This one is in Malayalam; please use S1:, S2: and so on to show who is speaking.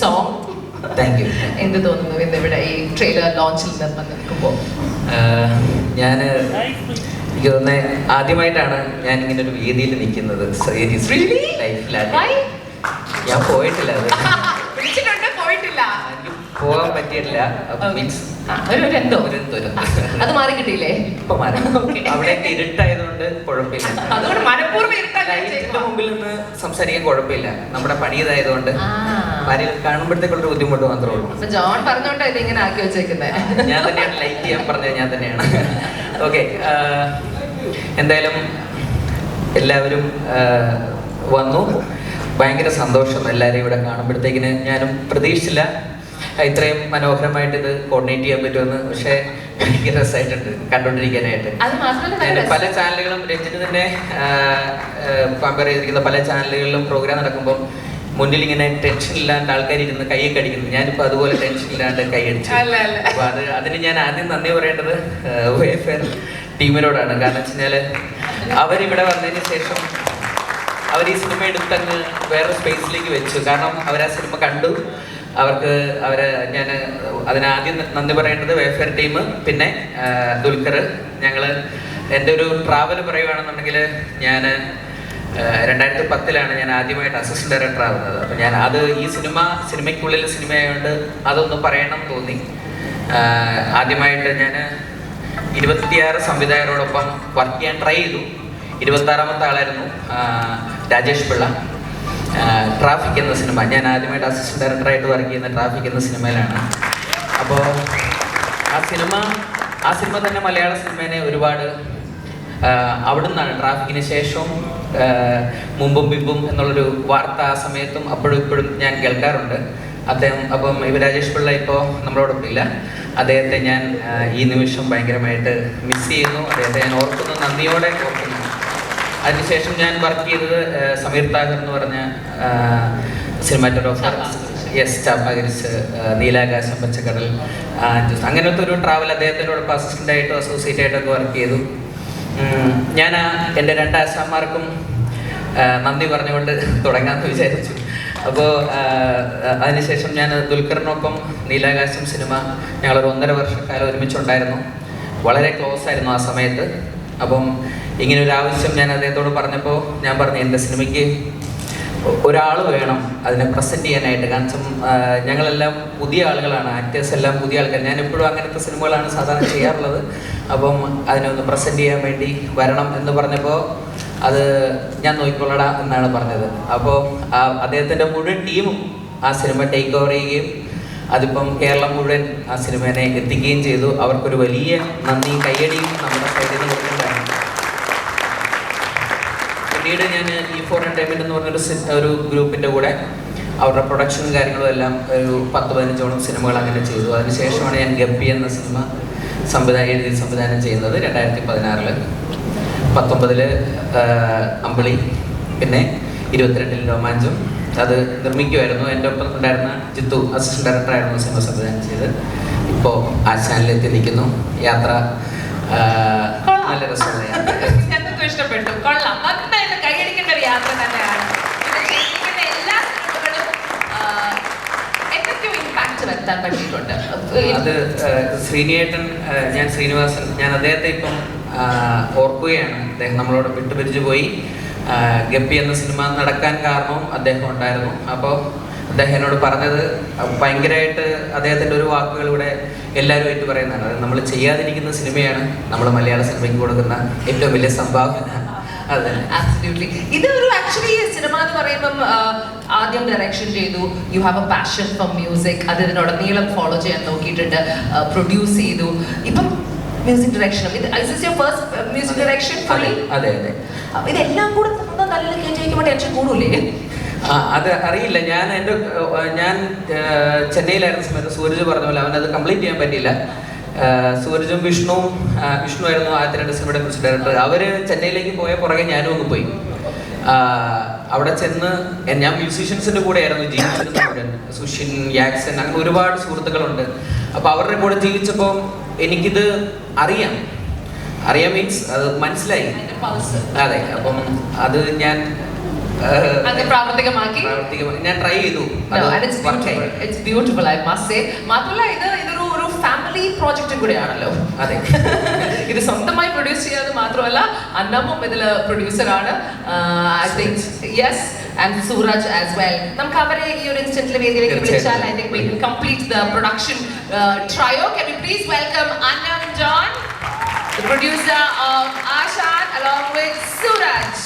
S1: സോങ്
S2: താങ്ക് യു
S1: എന്ത് തോന്നുന്നു ഇന്ന് ഇവിടെ ഈ ട്രെയിലർ ലോഞ്ചിൽ നിന്ന് നിൽക്കുമ്പോൾ
S2: ഞാൻ എനിക്ക് തോന്നുന്നത് ആദ്യമായിട്ടാണ് ഞാൻ ഇങ്ങനെ ഒരു വേദിയിൽ നിൽക്കുന്നത്? ലൈഫിലാണ്? ഞാൻ പോയിട്ടില്ല അത്. പോകാൻ പറ്റിയിട്ടില്ല. മീൻസ്
S1: ഒരു എന്തോ?
S2: ഒരു
S1: അത് മാറി കിട്ടിയില്ലേ?
S2: ഇപ്പൊ മാറി. അവിടെയൊക്കെ ഇരുട്ടായതുകൊണ്ട് കുഴപ്പമില്ല.
S1: അതുകൊണ്ട് മനഃപൂർവം ഇരുട്ടല്ല
S2: മുമ്പിൽ നിന്ന് സംസാരിക്കാൻ കുഴപ്പമില്ല. നമ്മുടെ പണി ഇതായതുകൊണ്ട്. ആരെയും കാണുമ്പോഴത്തേക്കുള്ള ബുദ്ധിമുട്ട് മാത്രമേ ഉള്ളൂ.
S1: ജോൺ പറഞ്ഞോണ്ടാ ഇത് ഇങ്ങനെ ആക്കി വെച്ചേക്കുന്നത്
S2: ഞാൻ തന്നെയാണ് ലൈറ്റ് ചെയ്യാൻ പറഞ്ഞത് ഞാൻ തന്നെയാണ്. ഓക്കെ എന്തായാലും എല്ലാവരും വന്നു. ഭയങ്കര സന്തോഷം എല്ലാവരെയും ഇവിടെ കാണുമ്പോഴത്തേക്കിന്. ഞാനും പ്രതീക്ഷിച്ചില്ല. ഇത്രയും മനോഹരമായിട്ട് ഇത് കോർഡിനേറ്റ് ചെയ്യാൻ പറ്റുമെന്ന് പക്ഷേ ഭയങ്കര രസമായിട്ടുണ്ട് ഞാൻ പല. ചാനലുകളും രഞ്ജിന് തന്നെ കമ്പയർ ചെയ്തിരിക്കുന്ന പല ചാനലുകളിലും പ്രോഗ്രാം നടക്കുമ്പോൾ മുന്നിൽ ഇങ്ങനെ ടെൻഷൻ ഇല്ലാണ്ട് ആൾക്കാർ ഇരുന്ന് കൈയൊക്കെ അടിക്കുന്നു. ഞാനിപ്പോ അതുപോലെ ടെൻഷൻ ഇല്ലാണ്ട് കൈ അടിച്ചു. അപ്പൊ അത് അതിന് ഞാൻ ആദ്യം നന്ദി പറയേണ്ടത് ടീമിനോടാണ്. കാരണം വെച്ച് കഴിഞ്ഞാൽ അവരിവിടെ വന്നതിന് ശേഷം അവർ ഈ സിനിമ എടുത്തങ്ങ് വേറെ സ്പേസിലേക്ക് വെച്ചു. കാരണം അവർ ആ സിനിമ കണ്ടു. അവർക്ക് അവർ ഞാൻ അതിനാദ്യം നന്ദി പറയേണ്ടത് വെൽഫെയർ ടീം പിന്നെ ദുൽഖർ. ഞങ്ങൾ എന്റെ ഒരു ട്രാവൽ പറയുകയാണെന്നുണ്ടെങ്കിൽ ഞാൻ രണ്ടായിരത്തി പത്തിലാണ് ഞാൻ ആദ്യമായിട്ട് അസിസ്റ്റന്റ് ഡയറക്ടർ ആവുന്നത്. അപ്പം ഞാൻ അത് ഈ സിനിമ സിനിമയ്ക്കുള്ളിൽ സിനിമയായതുകൊണ്ട് അതൊന്ന് പറയണം തോന്നി. ആദ്യമായിട്ട് ഞാൻ ഇരുപത്തിയാറ് സംവിധായകരോടൊപ്പം വർക്ക് ചെയ്യാൻ ട്രൈ ചെയ്തു. ഇരുപത്താറാമത്തെ ആളായിരുന്നു രാജേഷ് പിള്ള. ട്രാഫിക് എന്ന സിനിമ. ഞാൻ ആദ്യമായിട്ട് അസിസ്റ്റന്റ് ഡയറക്ടറായിട്ട് വർക്ക് ചെയ്യുന്ന ട്രാഫിക് എന്ന സിനിമയിലാണ്. അപ്പോൾ ആ സിനിമ ആ സിനിമ തന്നെ മലയാള സിനിമേനെ ഒരുപാട് അവിടുന്നാണ് ട്രാഫിക്കിന് ശേഷവും മുമ്പും പിമ്പും എന്നുള്ളൊരു വാർത്ത ആ സമയത്തും അപ്പോഴും ഇപ്പോഴും ഞാൻ കേൾക്കാറുണ്ട്. അദ്ദേഹം അപ്പം ഇവ രാജേഷ് പിള്ള ഇപ്പോൾ നമ്മളോടൊപ്പം ഇല്ല. അദ്ദേഹത്തെ ഞാൻ ഈ നിമിഷം ഭയങ്കരമായിട്ട് മിസ് ചെയ്യുന്നു. അദ്ദേഹത്തെ ഞാൻ ഓർക്കുന്നു. നന്ദിയോടെ ഓർക്കുന്നു. അതിനുശേഷം ഞാൻ വർക്ക് ചെയ്തത് സമീർ താഗർ എന്ന് പറഞ്ഞ സിനിമാറ്റോഗ്രാഫർ യെസ് ചാപ്പാകരിച്ച് നീലാകാശം പച്ചക്കടൽ അങ്ങനത്തെ ഒരു ട്രാവൽ അദ്ദേഹത്തിനോടൊപ്പം അസിസ്റ്റന്റ് ആയിട്ടും അസോസിയേറ്റ് ആയിട്ടൊക്കെ വർക്ക് ചെയ്തു. ഞാൻ എന്റെ രണ്ട് ആശാന്മാർക്കും നന്ദി പറഞ്ഞുകൊണ്ട് തുടങ്ങാമെന്ന് വിചാരിച്ചു. അപ്പോൾ അതിനുശേഷം ഞാൻ ദുൽഖറിനൊപ്പം നീലാകാശം സിനിമ ഞങ്ങളൊരു ഒന്നര വർഷക്കാലം ഒരുമിച്ചുണ്ടായിരുന്നു. വളരെ ക്ലോസ് ആയിരുന്നു ആ സമയത്ത്. അപ്പം ഇങ്ങനെ ഒരു ആവശ്യം ഞാൻ അദ്ദേഹത്തോട് പറഞ്ഞപ്പോൾ ഞാൻ പറഞ്ഞു എന്റെ സിനിമയ്ക്ക് ഒരാൾ വേണം അതിനെ പ്രസന്റ് ചെയ്യാനായിട്ട്. കാരണം ഞങ്ങളെല്ലാം പുതിയ ആളുകളാണ് ആക്ടേഴ്സ് എല്ലാം പുതിയ ആൾക്കാർ ഞാൻ എപ്പോഴും അങ്ങനത്തെ സിനിമകളാണ് സാധാരണ ചെയ്യാറുള്ളത്. അപ്പം അതിനൊന്ന് പ്രസന്റ് ചെയ്യാൻ വേണ്ടി വരണം എന്ന് പറഞ്ഞപ്പോൾ അത് ഞാൻ നോക്കിക്കൊള്ളടാ എന്നാണ് പറഞ്ഞത്. അപ്പോൾ ആ അദ്ദേഹത്തിന്റെ മുഴുവൻ ടീമും ആ സിനിമ ടേക്ക് ഓവർ ചെയ്യുകയും അതിപ്പം കേരളം മുഴുവൻ ആ സിനിമേനെ എത്തിക്കുകയും ചെയ്തു. അവർക്കൊരു വലിയ നന്ദി കയ്യടിയും നമ്മുടെ നിന്ന് പിന്നീട് ഞാൻ ഈ ഫോർ എന്റർടൈൻമെന്റ് എന്ന് പറഞ്ഞൊരു ഒരു ഗ്രൂപ്പിന്റെ കൂടെ അവരുടെ പ്രൊഡക്ഷനും കാര്യങ്ങളും എല്ലാം ഒരു പത്ത് പതിനഞ്ചോളം സിനിമകൾ അങ്ങനെ ചെയ്തു. അതിനുശേഷമാണ് ഞാൻ ഗപ്പി എന്ന സിനിമ സംവിധാനം എഴുതി സംവിധാനം ചെയ്യുന്നത് രണ്ടായിരത്തി പതിനാറിൽ പത്തൊമ്പതിൽ അമ്പിളി പിന്നെ ഇരുപത്തിരണ്ടിൽ രോമാഞ്ചം. അത് നിർമ്മിക്കുമായിരുന്നു എന്റെ ഒപ്പം ഉണ്ടായിരുന്ന ജിത്തു അസിസ്റ്റന്റ് ഡയറക്ടറായിരുന്നു സിനിമ സംവിധാനം ചെയ്ത് ഇപ്പോൾ ആ ചാനലിലെത്തി നിൽക്കുന്നു. യാത്ര നല്ല രസമുള്ള യാത്ര
S1: ഇഷ്ടപ്പെട്ടു. കൊള്ളാം നന്നായിട്ട് കൈയടിക്കേണ്ട ഒരു യാത്ര
S2: അത് ശ്രീനിയേട്ടൻ ഞാൻ ശ്രീനിവാസൻ ഞാൻ അദ്ദേഹത്തെ ഇപ്പം ഓർക്കുകയാണ്. അദ്ദേഹം നമ്മളോട് വിട്ടുപിരിച്ചു പോയി. ഗപ്പി എന്ന സിനിമ നടക്കാൻ കാരണവും അദ്ദേഹം ഉണ്ടായിരുന്നു. അപ്പോൾ അദ്ദേഹം എന്നോട് പറഞ്ഞത് ഭയങ്കരമായിട്ട് അദ്ദേഹത്തിന്റെ ഒരു വാക്കുകൾ ഇവിടെ എല്ലാവരും ആയിട്ട് പറയുന്നതാണ് നമ്മൾ ചെയ്യാതിരിക്കുന്ന സിനിമയാണ് നമ്മൾ മലയാള സിനിമയ്ക്ക് കൊടുക്കുന്ന ഏറ്റവും വലിയ സംഭാവന.
S1: ഇത് ഒരു ആക്ച്വലി സിനിമ എന്ന് പറയുമ്പം ആദ്യം ഡയറക്ഷൻ ചെയ്തു. You have a passion for music അത് ഇതിനോടനീളം ഫോളോ ചെയ്യാൻ നോക്കിയിട്ടുണ്ട്. പ്രൊഡ്യൂസ് ചെയ്തു. ഇപ്പം മ്യൂസിക് ഡയറക്ഷൻ ഇത് is your first music direction
S2: അതെ. അതെ. അതെ
S1: ഇതെല്ലാം കൂടെ നല്ല കയറ്റി ടെൻഷൻ കൂടൂലേ
S2: ആ, അത് അറിയില്ല. ഞാൻ എന്റെ ഞാൻ ചെന്നൈയിലായിരുന്ന സമയത്ത് സൂരജ് പറഞ്ഞ പോലെ അവനത് കംപ്ലീറ്റ് ചെയ്യാൻ പറ്റിയില്ല. സൂരജും വിഷ്ണുവും വിഷ്ണു ആയിരുന്നു ആദ്യത്തെ രണ്ട് സിനിമയുടെ കുറിച്ച് ഡയറക്ടർ അവർ ചെന്നൈയിലേക്ക് പോയ പുറകെ ഞാനും ഒന്ന് പോയി. അവിടെ ചെന്ന് ഞാൻ മ്യൂസീഷ്യൻസിന്റെ കൂടെ ആയിരുന്നു ജീവിച്ചിരുന്നത് സുഷിൻ യാക്സൻ അങ്ങനെ ഒരുപാട് സുഹൃത്തുക്കളുണ്ട്. അപ്പോൾ അവരുടെ കൂടെ ജീവിച്ചപ്പോൾ എനിക്കിത് അറിയാം. അറിയാം മീൻസ് അത് മനസ്സിലായി. അതെ അപ്പം അത് ഞാൻ
S1: പ്രാവർത്തികമാക്കി.
S2: ഞാൻ ട്രൈ ചെയ്തു.
S1: മാത്രമല്ല ഇത് ഇതൊരു ഫാമിലി പ്രോജക്റ്റും കൂടെയാണല്ലോ.
S2: അതെ.
S1: ഇത് സ്വന്തമായി പ്രൊഡ്യൂസ് ചെയ്യാതെ മാത്രമല്ല അന്നമ്മും ഇതിൽ പ്രൊഡ്യൂസറാണ് I think yes and Sooraj as well നമുക്ക് അവരെ ഈ ഒരു ഇൻസ്റ്റന്റിൽ വേദിയിലേക്ക് വിളിച്ചാൽ I think we complete the production trio can you please welcome Annam John the producer of Ashan along with Suraj.